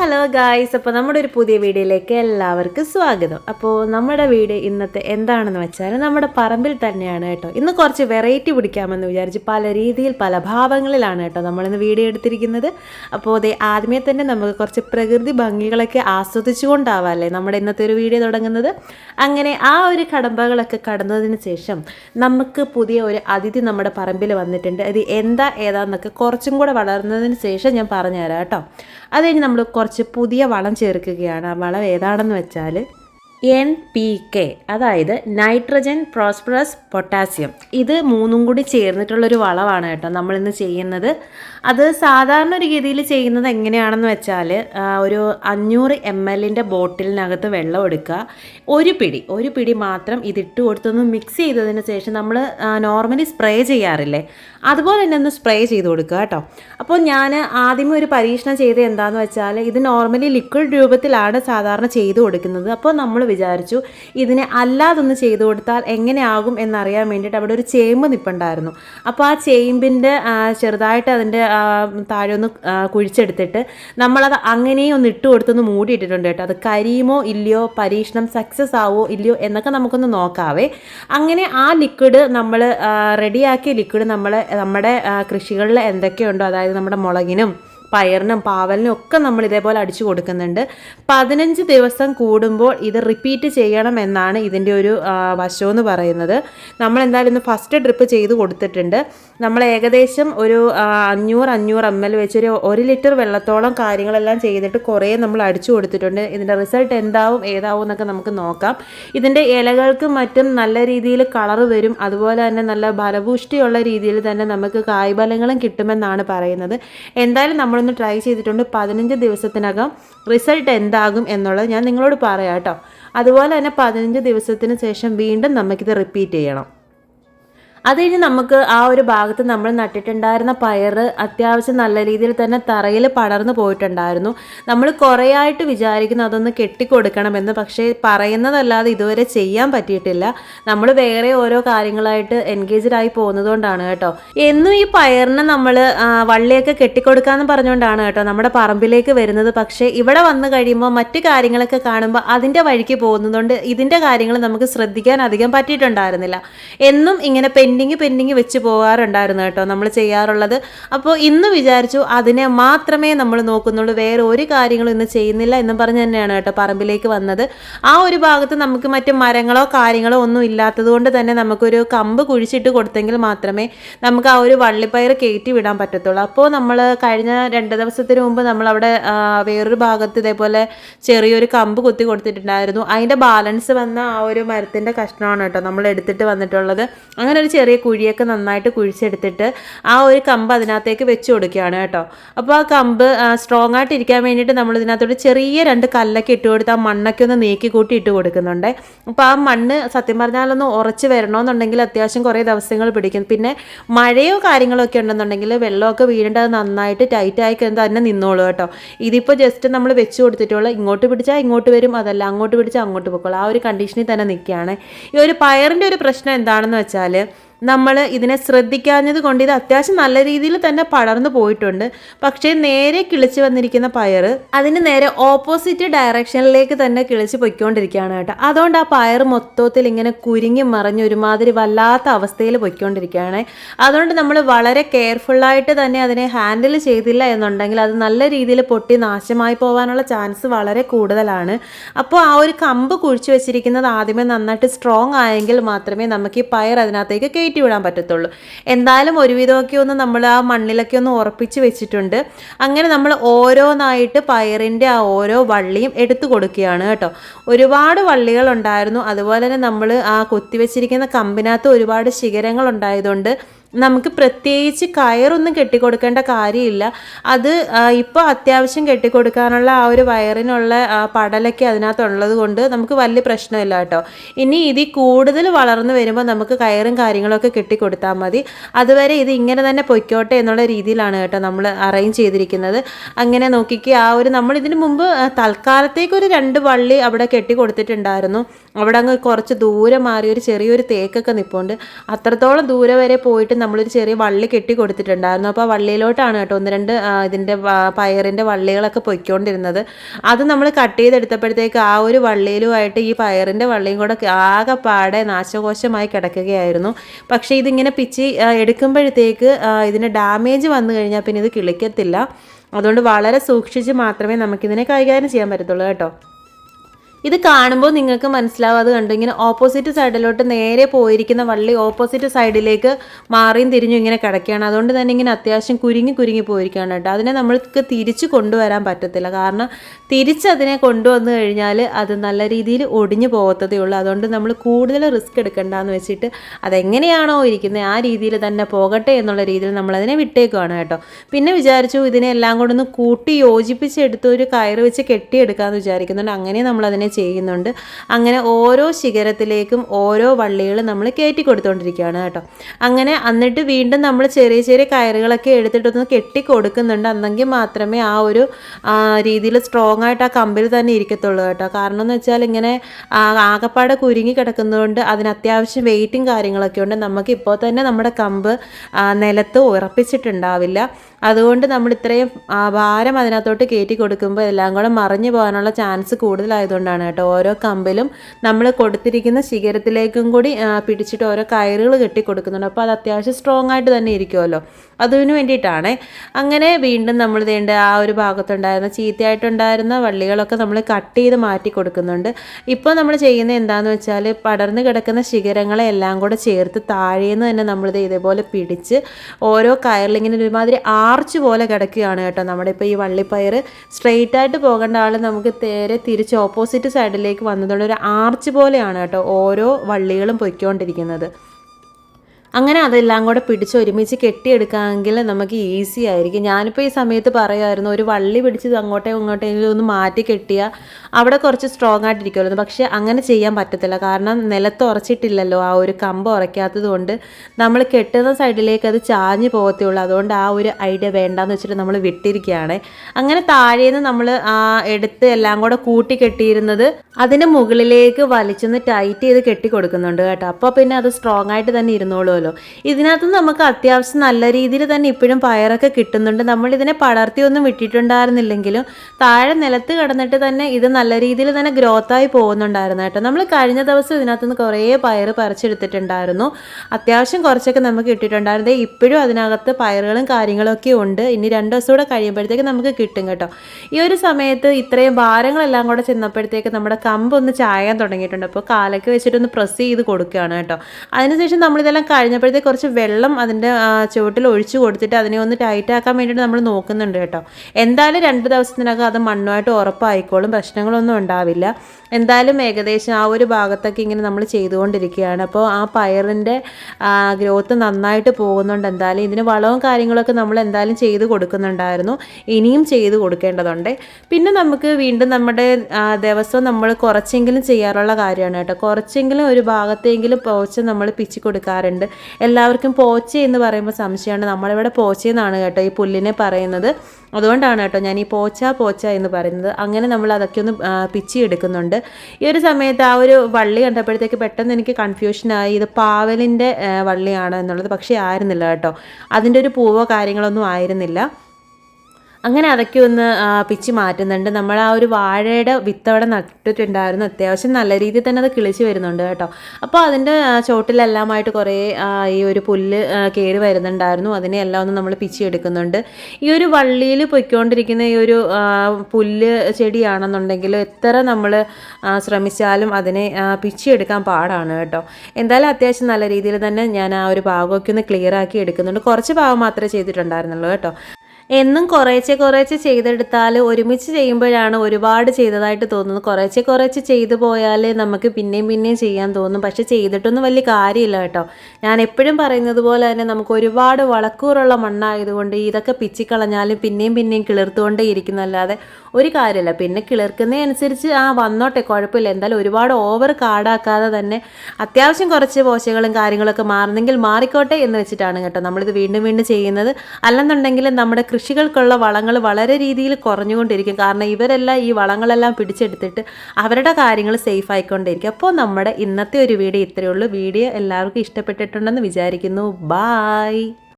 Hello guys അപ്പോൾ നമ്മുടെ ഒരു പുതിയ വീഡിയോയിലേക്ക് എല്ലാവർക്കും സ്വാഗതം. അപ്പോൾ നമ്മുടെ വീട് ഇന്നത്തെ എന്താണെന്ന് വെച്ചാൽ നമ്മുടെ പറമ്പിൽ തന്നെയാണ് കേട്ടോ. ഇന്ന് കുറച്ച് വെറൈറ്റി പിടിക്കാമെന്ന് വിചാരിച്ച് പല രീതിയിൽ പല ഭാവങ്ങളിലാണ് കേട്ടോ നമ്മളിന്ന് വീഡിയോ എടുത്തിരിക്കുന്നത്. അപ്പോൾ അതേ ആദ്യമേ തന്നെ നമുക്ക് കുറച്ച് പ്രകൃതി ഭംഗികളൊക്കെ ആസ്വദിച്ചുകൊണ്ടാവാല്ലേ നമ്മുടെ ഇന്നത്തെ ഒരു വീഡിയോ തുടങ്ങുന്നത്. അങ്ങനെ ആ ഒരു കടമ്പകളൊക്കെ കടന്നതിന് ശേഷം നമുക്ക് പുതിയ ഒരു അതിഥി നമ്മുടെ പറമ്പിൽ വന്നിട്ടുണ്ട്. അത് എന്താ ഏതാന്നൊക്കെ കുറച്ചും കൂടെ വളർന്നതിന് ശേഷം ഞാൻ പറഞ്ഞുതരാം കേട്ടോ. അത് കഴിഞ്ഞ് നമ്മൾ കുറച്ച് പുതിയ വളം ചേർക്കുകയാണ്. ആ വളം ഏതാണെന്ന് വെച്ചാൽ എൻ പി കെ അതായത് നൈട്രജൻ പ്രോസ്പറസ് പൊട്ടാസ്യം ഇത് മൂന്നും കൂടി ചേർന്നിട്ടുള്ളൊരു വളമാണ് കേട്ടോ നമ്മളിന്ന് ചെയ്യുന്നത്. അത് സാധാരണ ഒരു രീതിയിൽ ചെയ്യുന്നത് എങ്ങനെയാണെന്ന് വെച്ചാൽ ഒരു അഞ്ഞൂറ് എം എല്ലിന്റെ ബോട്ടിലിനകത്ത് വെള്ളം എടുക്കുക. ഒരു പിടി ഒരു പിടി മാത്രം ഇതിട്ട് കൊടുത്തൊന്ന് മിക്സ് ചെയ്തതിന് ശേഷം നമ്മൾ നോർമലി സ്പ്രേ ചെയ്യാറില്ലേ? അതുപോലെ തന്നെ ഒന്ന് സ്പ്രേ ചെയ്ത് കൊടുക്കുക കേട്ടോ. അപ്പോൾ ഞാൻ ആദ്യമേ ഒരു പരീക്ഷണം ചെയ്ത് എന്താണെന്ന് വെച്ചാൽ ഇത് നോർമലി ലിക്വിഡ് രൂപത്തിലാണ് സാധാരണ ചെയ്ത് കൊടുക്കുന്നത്. അപ്പോൾ നമ്മൾ വിചാരിച്ചു. ഇതിനെ അല്ലാതൊന്ന് ചെയ്തു കൊടുത്താൽ എങ്ങനെയാകും എന്നറിയാൻ വേണ്ടിയിട്ട് അവിടെ ഒരു ചേമ്പ് നിപ്പുണ്ടായിരുന്നു. അപ്പോൾ ആ ചേമ്പിന്റെ ചെറുതായിട്ട് അതിന്റെ താഴെ ഒന്ന് കുഴിച്ചെടുത്തിട്ട് നമ്മളത് അങ്ങനെയും ഒന്ന് ഇട്ട് കൊടുത്തൊന്ന് മൂടിയിട്ടിട്ടുണ്ട് കേട്ടോ. അത് കരിയുമോ ഇല്ലയോ പരീക്ഷണം സക്സസ് ആവോ ഇല്ലയോ എന്നൊക്കെ നമുക്കൊന്ന് നോക്കാവേ. അങ്ങനെ ആ ലിക്വിഡ് നമ്മൾ റെഡിയാക്കിയ ലിക്വിഡ് നമ്മൾ നമ്മുടെ കൃഷികളിൽ എന്തൊക്കെയുണ്ടോ അതായത് നമ്മുടെ മുളകിനും പയറിനും പാവലിനും ഒക്കെ നമ്മൾ ഇതേപോലെ അടിച്ചു കൊടുക്കുന്നുണ്ട്. പതിനഞ്ച് ദിവസം കൂടുമ്പോൾ ഇത് റിപ്പീറ്റ് ചെയ്യണം എന്നാണ് ഇതിന്റെ ഒരു വശമെന്ന് പറയുന്നത്. നമ്മൾ എന്തായാലും ഇന്ന് ഫസ്റ്റ് ഡ്രിപ്പ് ചെയ്ത് കൊടുത്തിട്ടുണ്ട്. നമ്മൾ ഏകദേശം ഒരു അഞ്ഞൂറ് അഞ്ഞൂറ് എം എൽ വെച്ചൊരു ഒരു ലിറ്റർ വെള്ളത്തോളം കാര്യങ്ങളെല്ലാം ചെയ്തിട്ട് കുറേ നമ്മൾ അടിച്ചു കൊടുത്തിട്ടുണ്ട്. ഇതിന്റെ റിസൾട്ട് എന്താവും ഏതാവും എന്നൊക്കെ നമുക്ക് നോക്കാം. ഇതിന്റെ ഇലകൾക്കും മറ്റും നല്ല രീതിയിൽ കളർ വരും. അതുപോലെ തന്നെ നല്ല ഫലപുഷ്ടിയുള്ള രീതിയിൽ തന്നെ നമുക്ക് കായ്ഫലങ്ങളും കിട്ടുമെന്നാണ് പറയുന്നത്. എന്തായാലും നമ്മളൊന്ന് ട്രൈ ചെയ്തിട്ടുണ്ട്. പതിനഞ്ച് ദിവസത്തിനകം റിസൾട്ട് എന്താകും എന്നുള്ളത് ഞാൻ നിങ്ങളോട് പറയാം കേട്ടോ. അതുപോലെ തന്നെ പതിനഞ്ച് ദിവസത്തിന് ശേഷം വീണ്ടും നമുക്കിത് റിപ്പീറ്റ് ചെയ്യണം. അത് കഴിഞ്ഞ് നമുക്ക് ആ ഒരു ഭാഗത്ത് നമ്മൾ നട്ടിട്ടുണ്ടായിരുന്ന പയർ അത്യാവശ്യം നല്ല രീതിയിൽ തന്നെ തറയിൽ പടർന്നു പോയിട്ടുണ്ടായിരുന്നു. നമ്മൾ കുറേ ആയിട്ട് വിചാരിക്കുന്നു അതൊന്ന് കെട്ടിക്കൊടുക്കണമെന്ന് പക്ഷേ പറയുന്നതല്ലാതെ ഇതുവരെ ചെയ്യാൻ പറ്റിയിട്ടില്ല. നമ്മൾ വേറെ ഓരോ കാര്യങ്ങളായിട്ട് എൻഗേജ്ഡ് ആയി പോകുന്നതുകൊണ്ടാണ് കേട്ടോ. എന്നും ഈ പയറിന് നമ്മൾ വള്ളിയൊക്കെ കെട്ടിക്കൊടുക്കാന്ന് പറഞ്ഞുകൊണ്ടാണ് കേട്ടോ നമ്മുടെ പറമ്പിലേക്ക് വരുന്നത്. പക്ഷേ ഇവിടെ വന്നു കഴിയുമ്പോൾ മറ്റു കാര്യങ്ങളൊക്കെ കാണുമ്പോൾ അതിന്റെ വഴിക്ക് പോകുന്നതുകൊണ്ട് ഇതിന്റെ കാര്യങ്ങൾ നമുക്ക് ശ്രദ്ധിക്കാൻ അധികം പറ്റിയിട്ടുണ്ടായിരുന്നില്ല. എന്നും ഇങ്ങനെ പെൻഡിങ് പെൻഡിങ് വെച്ച് പോകാറുണ്ടായിരുന്നു കേട്ടോ നമ്മൾ ചെയ്യാറുള്ളത്. അപ്പോൾ ഇന്ന് വിചാരിച്ചു അതിനെ മാത്രമേ നമ്മൾ നോക്കുന്നുള്ളൂ. വേറെ ഒരു കാര്യങ്ങളും ഇന്ന് ചെയ്യുന്നില്ല എന്നും പറഞ്ഞ് തന്നെയാണ് കേട്ടോ പറമ്പിലേക്ക് വന്നത്. ആ ഒരു ഭാഗത്ത് നമുക്ക് മറ്റ് മരങ്ങളോ കാര്യങ്ങളോ ഒന്നും ഇല്ലാത്തതുകൊണ്ട് തന്നെ നമുക്കൊരു കമ്പ് കുഴിച്ചിട്ട് കൊടുത്തെങ്കിൽ മാത്രമേ നമുക്ക് ആ ഒരു വള്ളിപ്പയർ കയറ്റി വിടാൻ പറ്റത്തുള്ളൂ. അപ്പോൾ നമ്മൾ കഴിഞ്ഞ രണ്ട് ദിവസത്തിന് മുമ്പ് നമ്മളവിടെ വേറൊരു ഭാഗത്ത് ഇതേപോലെ ചെറിയൊരു കമ്പ് കുത്തി കൊടുത്തിട്ടുണ്ടായിരുന്നു. അതിന്റെ ബാലൻസ് വന്ന ആ ഒരു മരത്തിന്റെ കഷ്ണമാണ് കേട്ടോ നമ്മൾ എടുത്തിട്ട് വന്നിട്ടുള്ളത്. അങ്ങനെ ഒരു ചെറിയ കുഴിയൊക്കെ നന്നായിട്ട് കുഴിച്ചെടുത്തിട്ട് ആ ഒരു കമ്പ് അതിനകത്തേക്ക് വെച്ച് കൊടുക്കുകയാണ് കേട്ടോ. അപ്പോൾ ആ കമ്പ് സ്ട്രോങ് ആയിട്ട് ഇരിക്കാൻ വേണ്ടിയിട്ട് നമ്മൾ ഇതിനകത്തോട്ട് ചെറിയ രണ്ട് കല്ലൊക്കെ ഇട്ട് കൊടുത്ത് ആ മണ്ണൊക്കെ ഒന്ന് നീക്കി കൂട്ടി ഇട്ട് കൊടുക്കുന്നുണ്ട്. അപ്പോൾ ആ മണ്ണ് സത്യം പറഞ്ഞാലൊന്ന് ഉറച്ച് വരണമെന്നുണ്ടെങ്കിൽ അത്യാവശ്യം കുറേ ദിവസങ്ങൾ പിടിക്കും. പിന്നെ മഴയോ കാര്യങ്ങളോ ഒക്കെ ഉണ്ടെന്നുണ്ടെങ്കിൽ വെള്ളമൊക്കെ വീഴേണ്ടത് നന്നായിട്ട് ടൈറ്റായി തന്നെ നിന്നോളൂ കേട്ടോ. ഇതിപ്പോൾ ജസ്റ്റ് നമ്മൾ വെച്ച് കൊടുത്തിട്ടുള്ള ഇങ്ങോട്ട് പിടിച്ചാൽ ഇങ്ങോട്ട് വരും അതല്ല അങ്ങോട്ട് പിടിച്ചാൽ അങ്ങോട്ട് പൊക്കോളൂ. ആ ഒരു കണ്ടീഷനിൽ തന്നെ നിൽക്കുകയാണ്. ഈ ഒരു പയറിന്റെ ഒരു പ്രശ്നം എന്താണെന്ന് വെച്ചാൽ നമ്മൾ ഇതിനെ ശ്രദ്ധിക്കാഞ്ഞത് കൊണ്ട് ഇത് അത്യാവശ്യം നല്ല രീതിയിൽ തന്നെ പടർന്നു പോയിട്ടുണ്ട്. പക്ഷേ നേരെ കിളിച്ച് വന്നിരിക്കുന്ന പയർ അതിന് നേരെ ഓപ്പോസിറ്റ് ഡയറക്ഷനിലേക്ക് തന്നെ കിളിച്ച് പൊയ്ക്കൊണ്ടിരിക്കുകയാണ് കേട്ടോ. അതുകൊണ്ട് ആ പയർ മൊത്തത്തിൽ ഇങ്ങനെ കുരുങ്ങി മറിഞ്ഞ് ഒരുമാതിരി വല്ലാത്ത അവസ്ഥയിൽ പൊയ്ക്കൊണ്ടിരിക്കുകയാണ്. അതുകൊണ്ട് നമ്മൾ വളരെ കെയർഫുള്ളായിട്ട് തന്നെ അതിനെ ഹാൻഡിൽ ചെയ്തില്ല എന്നുണ്ടെങ്കിൽ അത് നല്ല രീതിയിൽ പൊട്ടി നാശമായി പോകാനുള്ള ചാൻസ് വളരെ കൂടുതലാണ്. അപ്പോൾ ആ ഒരു കമ്പ് കുഴിച്ചു വെച്ചിരിക്കുന്നത് ആദ്യമേ നന്നായിട്ട് സ്ട്രോങ് ആയെങ്കിൽ മാത്രമേ നമുക്ക് ഈ പയർ അതിനകത്തേക്ക് കയറ്റി വിടാൻ പറ്റത്തുള്ളൂ. എന്തായാലും ഒരുവിധമൊക്കെ ഒന്ന് നമ്മൾ ആ മണ്ണിലൊക്കെ ഒന്ന് ഉറപ്പിച്ച് വെച്ചിട്ടുണ്ട്. അങ്ങനെ നമ്മൾ ഓരോന്നായിട്ട് പയറിന്റെ ആ ഓരോ വള്ളിയും എടുത്തു കൊടുക്കുകയാണ് കേട്ടോ. ഒരുപാട് വള്ളികൾ ഉണ്ടായിരുന്നു അതുപോലെ തന്നെ നമ്മൾ ആ കൊത്തിവെച്ചിരിക്കുന്ന കമ്പിനകത്ത് ഒരുപാട് ശിഖരങ്ങൾ ഉണ്ടായതുകൊണ്ട് നമുക്ക് പ്രത്യേകിച്ച് കയറൊന്നും കെട്ടിക്കൊടുക്കേണ്ട കാര്യമില്ല. അത് ഇപ്പോൾ അത്യാവശ്യം കെട്ടിക്കൊടുക്കാനുള്ള ആ ഒരു വയറിനുള്ള പടലൊക്കെ അതിനകത്തുള്ളത് കൊണ്ട് നമുക്ക് വലിയ പ്രശ്നമില്ല കേട്ടോ. ഇനി ഇത് കൂടുതൽ വളർന്നു വരുമ്പോൾ നമുക്ക് കയറും കാര്യങ്ങളൊക്കെ കെട്ടിക്കൊടുത്താൽ മതി. അതുവരെ ഇത് ഇങ്ങനെ തന്നെ പൊയ്ക്കോട്ടെ എന്നുള്ള രീതിയിലാണ് കേട്ടോ നമ്മൾ അറേഞ്ച് ചെയ്തിരിക്കുന്നത്. അങ്ങനെ നോക്കിക്ക് ആ ഒരു നമ്മൾ ഇതിന് മുമ്പ് തൽക്കാലത്തേക്ക് ഒരു രണ്ട് വള്ളി അവിടെ കെട്ടി കൊടുത്തിട്ടുണ്ടായിരുന്നു അവിടെ അങ്ങ് കുറച്ച് ദൂരെ മാറി ഒരു ചെറിയൊരു തേക്കൊക്കെ നിൽപ്പുണ്ട് അത്രത്തോളം ദൂരെ വരെ പോയിട്ട് നമ്മളൊരു ചെറിയ വള്ളി കെട്ടി കൊടുത്തിട്ടുണ്ടായിരുന്നു. അപ്പോൾ ആ വള്ളിയിലോട്ടാണ് കേട്ടോ ഒന്ന് രണ്ട് ഇതിന്റെ പയറിന്റെ വള്ളികളൊക്കെ പൊയ്ക്കൊണ്ടിരുന്നത്. അത് നമ്മൾ കട്ട് ചെയ്തെടുത്തപ്പോഴത്തേക്ക് ആ ഒരു വള്ളിയിലുമായിട്ട് ഈ പയറിന്റെ വള്ളിയും കൂടെ ആകെപ്പാടെ പാടെ നാശകോശമായി കിടക്കുകയായിരുന്നു. പക്ഷേ ഇതിങ്ങനെ പിച്ചി എടുക്കുമ്പോഴത്തേക്ക് ഇതിന് ഡാമേജ് വന്നു കഴിഞ്ഞാൽ പിന്നെ ഇത് കിളിക്കത്തില്ല. അതുകൊണ്ട് വളരെ സൂക്ഷിച്ച് മാത്രമേ നമുക്കിതിനെ കൈകാര്യം ചെയ്യാൻ പറ്റത്തുള്ളൂ കേട്ടോ. ഇത് കാണുമ്പോൾ നിങ്ങൾക്ക് മനസ്സിലാവാതെ കണ്ടു. ഇങ്ങനെ ഓപ്പോസിറ്റ് സൈഡിലോട്ട് നേരെ പോയിരിക്കുന്ന വള്ളി ഓപ്പോസിറ്റ് സൈഡിലേക്ക് മാറിയും തിരിഞ്ഞും ഇങ്ങനെ കിടക്കുകയാണ്. അതുകൊണ്ട് തന്നെ ഇങ്ങനെ അത്യാവശ്യം കുരുങ്ങി കുരുങ്ങി പോയിരിക്കുകയാണ് കേട്ടോ. അതിനെ നമ്മൾക്ക് തിരിച്ച് കൊണ്ടുവരാൻ പറ്റത്തില്ല. കാരണം തിരിച്ച് അതിനെ കൊണ്ടുവന്നു കഴിഞ്ഞാൽ അത് നല്ല രീതിയിൽ ഒടിഞ്ഞു പോകത്തതേ ഉള്ളൂ. അതുകൊണ്ട് നമ്മൾ കൂടുതൽ റിസ്ക് എടുക്കണ്ടെന്ന് വെച്ചിട്ട് അതെങ്ങനെയാണോ ഇരിക്കുന്നത് ആ രീതിയിൽ തന്നെ പോകട്ടെ എന്നുള്ള രീതിയിൽ നമ്മളതിനെ വിട്ടേക്കുവാണ് കേട്ടോ. പിന്നെ വിചാരിച്ചു ഇതിനെ എല്ലാം കൂടെ ഒന്ന് കൂട്ടി യോജിപ്പിച്ചെടുത്ത് ഒരു കയറ് വെച്ച് കെട്ടിയെടുക്കാമെന്ന് വിചാരിക്കുന്നുണ്ട്. അങ്ങനെ നമ്മളതിനെ ചെയ്യുന്നുണ്ട്. അങ്ങനെ ഓരോ ശിഖരത്തിലേക്കും ഓരോ വള്ളികൾ നമ്മൾ കയറ്റി കൊടുത്തുകൊണ്ടിരിക്കുകയാണ് കേട്ടോ. അങ്ങനെ എന്നിട്ട് വീണ്ടും നമ്മൾ ചെറിയ ചെറിയ കയറുകളൊക്കെ എടുത്തിട്ടൊന്ന് കെട്ടി കൊടുക്കുന്നുണ്ട്. അന്നെങ്കിൽ മാത്രമേ ആ ഒരു രീതിയിൽ സ്ട്രോങ് ആയിട്ട് ആ കമ്പിൽ തന്നെ ഇരിക്കത്തുള്ളൂ കേട്ടോ. കാരണം എന്ന് വെച്ചാൽ ഇങ്ങനെ ആകപ്പാടെ കുരുങ്ങി കിടക്കുന്നതുകൊണ്ട് അതിന് അത്യാവശ്യം വെയിറ്റും കാര്യങ്ങളൊക്കെ ഉണ്ട്. നമുക്ക് ഇപ്പോൾ തന്നെ നമ്മുടെ കമ്പ് നിലത്ത് ഉറപ്പിച്ചിട്ടുണ്ടാവില്ല. അതുകൊണ്ട് നമ്മൾ ഇത്രയും ഭാരം അതിനകത്തോട്ട് കയറ്റി കൊടുക്കുമ്പോൾ എല്ലാം കൂടെ മറിഞ്ഞു പോകാനുള്ള ചാൻസ് കൂടുതലായതുകൊണ്ടാണ് കേട്ടോ. ഓരോ കമ്പിലും നമ്മൾ കൊടുത്തിരിക്കുന്ന ശിഖരത്തിലേക്കും കൂടി പിടിച്ചിട്ട് ഓരോ കയറുകൾ കെട്ടി കൊടുക്കുന്നുണ്ട് അപ്പോൾ അത് അത്യാവശ്യം സ്ട്രോങ് ആയിട്ട് തന്നെ ഇരിക്കുമല്ലോ. അതിന് വേണ്ടിയിട്ടാണ്. അങ്ങനെ വീണ്ടും നമ്മൾ ചെയ്യേണ്ട ആ ഒരു ഭാഗത്തുണ്ടായിരുന്ന ചീത്തയായിട്ടുണ്ടായിരുന്ന വള്ളികളൊക്കെ നമ്മൾ കട്ട് ചെയ്ത് മാറ്റി കൊടുക്കുന്നുണ്ട്. ഇപ്പോൾ നമ്മൾ ചെയ്യുന്നത് എന്താണെന്ന് വെച്ചാൽ പടർന്നു കിടക്കുന്ന ശിഖരങ്ങളെ എല്ലാം കൂടെ ചേർത്ത് താഴേന്ന് തന്നെ നമ്മളിത് ഇതേപോലെ പിടിച്ച് ഓരോ കയറിലിങ്ങനെ ഒരുമാതിരി ആർച്ച് പോലെ കിടക്കുകയാണ് കേട്ടോ. നമ്മുടെ ഇപ്പോൾ ഈ വള്ളിപ്പയർ സ്ട്രെയിറ്റ് ആയിട്ട് പോകേണ്ട ആൾ നമുക്ക് നേരെ തിരിച്ച് ഓപ്പോസിറ്റ് സൈഡിലേക്ക് വന്നതുകൊണ്ട് ഒരു ആർച്ച് പോലെയാണ് കേട്ടോ ഓരോ വള്ളികളും പൊയ്ക്കൊണ്ടിരിക്കുന്നത്. അങ്ങനെ അതെല്ലാം കൂടെ പിടിച്ച് ഒരുമിച്ച് കെട്ടിയെടുക്കാമെങ്കിൽ നമുക്ക് ഈസി ആയിരിക്കും. ഞാനിപ്പോൾ ഈ സമയത്ത് പറയുമായിരുന്നു ഒരു വള്ളി പിടിച്ച് അങ്ങോട്ടേ ഇങ്ങോട്ടെങ്കിലും ഒന്ന് മാറ്റി കെട്ടിയാൽ അവിടെ കുറച്ച് സ്ട്രോങ് ആയിട്ടിരിക്കുമല്ലോ പക്ഷേ അങ്ങനെ ചെയ്യാൻ പറ്റത്തില്ല. കാരണം നിലത്ത് ഉറച്ചിട്ടില്ലല്ലോ ആ ഒരു കമ്പ് ഉറയ്ക്കാത്തത് കൊണ്ട് നമ്മൾ കെട്ടുന്ന സൈഡിലേക്ക് അത് ചാഞ്ഞ് പോകത്തേ ഉള്ളൂ അതുകൊണ്ട് ആ ഒരു ഐഡിയ വേണ്ടാന്ന് വെച്ചിട്ട് നമ്മൾ വിട്ടിരിക്കുകയാണ്. അങ്ങനെ താഴേന്ന് നമ്മൾ എടുത്ത് എല്ലാം കൂടെ കൂട്ടി കെട്ടിയിരുന്നത് അതിന് മുകളിലേക്ക് വലിച്ചൊന്ന് ടൈറ്റ് ചെയ്ത് കെട്ടി കൊടുക്കുന്നുണ്ട് കേട്ടോ. അപ്പോൾ പിന്നെ അത് സ്ട്രോങ് ആയിട്ട് തന്നെ ഇരുന്നോളുമല്ലോ ഇതിനകത്ത് നമുക്ക് അത്യാവശ്യം നല്ല രീതിയിൽ തന്നെ ഇപ്പോഴും പയറൊക്കെ കിട്ടുന്നുണ്ട്. നമ്മൾ ഇതിനെ പടർത്തിയൊന്നും വിട്ടിട്ടുണ്ടായിരുന്നില്ലെങ്കിലും താഴെ നിലത്ത് കിടന്നിട്ട് തന്നെ ഇത് നല്ല രീതിയിൽ തന്നെ ഗ്രോത്തായി പോകുന്നുണ്ടായിരുന്നു കേട്ടോ. നമ്മൾ കഴിഞ്ഞ ദിവസം ഇതിനകത്ത് നിന്ന് കുറേ പയർ പറിച്ചെടുത്തിട്ടുണ്ടായിരുന്നു. അത്യാവശ്യം കുറച്ചൊക്കെ നമുക്ക് കിട്ടിയിട്ടുണ്ടായിരുന്നു. ഇപ്പോഴും അതിനകത്ത് പയറുകളും കാര്യങ്ങളൊക്കെ ഉണ്ട്. ഇനി രണ്ട് ദിവസം കൂടെ കഴിയുമ്പോഴത്തേക്ക് നമുക്ക് കിട്ടും കേട്ടോ. ഈ ഒരു സമയത്ത് ഇത്രയും ഭാരങ്ങളെല്ലാം കൂടെ ചെന്നപ്പോഴത്തേക്ക് നമ്മുടെ കമ്പ് ഒന്ന് ചായാൻ തുടങ്ങിയിട്ടുണ്ട്. അപ്പോൾ കാലൊക്കെ വെച്ചിട്ടൊന്ന് പ്രസ് ചെയ്ത് കൊടുക്കുകയാണ് കേട്ടോ. അതിനുശേഷം നമ്മളിതെല്ലാം കഴിഞ്ഞപ്പോഴത്തേക്ക് കുറച്ച് വെള്ളം അതിന്റെ ചുവട്ടിൽ ഒഴിച്ചു കൊടുത്തിട്ട് അതിനെ ഒന്ന് ടൈറ്റ് ആക്കാൻ വേണ്ടിയിട്ട് നമ്മൾ നോക്കുന്നുണ്ട് കേട്ടോ. എന്തായാലും രണ്ട് ദിവസത്തിനകം അത് മണ്ണുമായിട്ട് ഉറപ്പായിക്കോളും. പ്രശ്നങ്ങളൊന്നും ഉണ്ടാവില്ല. എന്തായാലും ഏകദേശം ആ ഒരു ഭാഗത്തൊക്കെ ഇങ്ങനെ നമ്മൾ ചെയ്തുകൊണ്ടിരിക്കുകയാണ്. അപ്പോൾ ആ പയറിന്റെ ഗ്രോത്ത് നന്നായിട്ട് പോകുന്നുണ്ട് എന്തായാലും. ഇതിന് വളവും കാര്യങ്ങളൊക്കെ നമ്മൾ എന്തായാലും ചെയ്ത് കൊടുക്കുന്നുണ്ടായിരുന്നു. ഇനിയും ചെയ്ത് കൊടുക്കേണ്ടതുണ്ട്. പിന്നെ നമുക്ക് വീണ്ടും നമ്മുടെ ദിവസം നമ്മൾ കുറച്ചെങ്കിലും ചെയ്യാറുള്ള കാര്യമാണ് കേട്ടോ. കുറച്ചെങ്കിലും ഒരു ഭാഗത്തെങ്കിലും പോച്ച നമ്മൾ പിച്ചി കൊടുക്കാറുണ്ട്. എല്ലാവർക്കും പോച്ച എന്ന് പറയുമ്പോൾ സംശയമാണ്. നമ്മളിവിടെ പോച്ചയെന്നാണ് കേട്ടോ ഈ പുല്ലിനെ പറയുന്നത്. അതുകൊണ്ടാണ് കേട്ടോ ഞാൻ ഈ പോച്ച പോച്ച എന്ന് പറയുന്നത്. അങ്ങനെ നമ്മൾ അതൊക്കെ ഒന്ന് പിച്ചി എടുക്കുന്നുണ്ട്. ഈ ഒരു സമയത്ത് ആ ഒരു വള്ളി കണ്ടപ്പോഴത്തേക്ക് പെട്ടെന്ന് എനിക്ക് കൺഫ്യൂഷനായി. ഇത് പാവലിന്റെ വള്ളിയാണ് എന്നുള്ളത്. പക്ഷേ ആയിരുന്നില്ല കേട്ടോ. അതിന്റെ ഒരു പൂവോ കാര്യങ്ങളൊന്നും ആയിരുന്നില്ല. അങ്ങനെ അതൊക്കെ ഒന്ന് പിച്ച് മാറ്റുന്നുണ്ട്. നമ്മൾ ആ ഒരു വാഴയുടെ വിത്ത് അവിടെ നട്ടിട്ടുണ്ടായിരുന്നു. അത്യാവശ്യം നല്ല രീതിയിൽ തന്നെ അത് കിളിച്ച് വരുന്നുണ്ട് കേട്ടോ. അപ്പോൾ അതിന്റെ ചോട്ടിലെല്ലാമായിട്ട് കുറേ ഈ ഒരു പുല്ല് കയറി വരുന്നുണ്ടായിരുന്നു. അതിനെ എല്ലാം ഒന്ന് നമ്മൾ പിച്ച് എടുക്കുന്നുണ്ട്. ഈ ഒരു വള്ളിയിൽ പൊയ്ക്കൊണ്ടിരിക്കുന്ന ഈ ഒരു പുല്ല് ചെടിയാണെന്നുണ്ടെങ്കിൽ എത്ര നമ്മൾ ശ്രമിച്ചാലും അതിനെ പിച്ച് എടുക്കാൻ പാടാണ് കേട്ടോ. എന്തായാലും അത്യാവശ്യം നല്ല രീതിയിൽ തന്നെ ഞാൻ ആ ഒരു ഭാഗമൊക്കെ ഒന്ന് ക്ലിയർ ആക്കി എടുക്കുന്നുണ്ട്. കുറച്ച് ഭാഗം മാത്രമേ ചെയ്തിട്ടുണ്ടായിരുന്നുള്ളൂ കേട്ടോ. എന്നും കുറേശ്ശെ കുറേശ്ശെ ചെയ്തെടുത്താൽ ഒരുമിച്ച് ചെയ്യുമ്പോഴാണ് ഒരുപാട് ചെയ്തതായിട്ട് തോന്നുന്നത്. കുറേശ്ശെ കുറേശ്ശെ ചെയ്തു പോയാൽ നമുക്ക് പിന്നെയും പിന്നെയും ചെയ്യാൻ തോന്നും. പക്ഷെ ചെയ്തിട്ടൊന്നും വലിയ കാര്യമില്ല കേട്ടോ. ഞാൻ എപ്പോഴും പറയുന്നത് പോലെ തന്നെ നമുക്ക് ഒരുപാട് വളക്കൂറുള്ള മണ്ണായതുകൊണ്ട് ഇതൊക്കെ പിച്ചിക്കളഞ്ഞാലും പിന്നെയും പിന്നെയും കിളിർത്തുകൊണ്ടേ ഇരിക്കുന്നല്ലാതെ ഒരു കാര്യമില്ല. പിന്നെ കിളിർക്കുന്നതനുസരിച്ച് ആ വന്നോട്ടെ കുഴപ്പമില്ല. എന്തായാലും ഒരുപാട് ഓവർ കാടാക്കാതെ തന്നെ അത്യാവശ്യം കുറച്ച് പോശകളും കാര്യങ്ങളൊക്കെ മാറുന്നെങ്കിൽ മാറിക്കോട്ടെ എന്ന് വെച്ചിട്ടാണ് കേട്ടോ നമ്മളിത് വീണ്ടും വീണ്ടും ചെയ്യുന്നത്. അല്ലെന്നുണ്ടെങ്കിൽ നമ്മുടെ കൃഷികൾക്കുള്ള വളങ്ങൾ വളരെ രീതിയിൽ കുറഞ്ഞുകൊണ്ടിരിക്കും. കാരണം ഇവരെല്ലാം ഈ വളങ്ങളെല്ലാം പിടിച്ചെടുത്തിട്ട് അവരുടെ കാര്യങ്ങൾ സേഫ് ആയിക്കൊണ്ടിരിക്കും അപ്പോൾ നമ്മുടെ ഇന്നത്തെ ഒരു വീഡിയോ ഇത്രയേ ഉള്ളൂ. വീഡിയോ എല്ലാവർക്കും ഇഷ്ടപ്പെട്ടിട്ടുണ്ടെന്ന് വിചാരിക്കുന്നു. ബായ്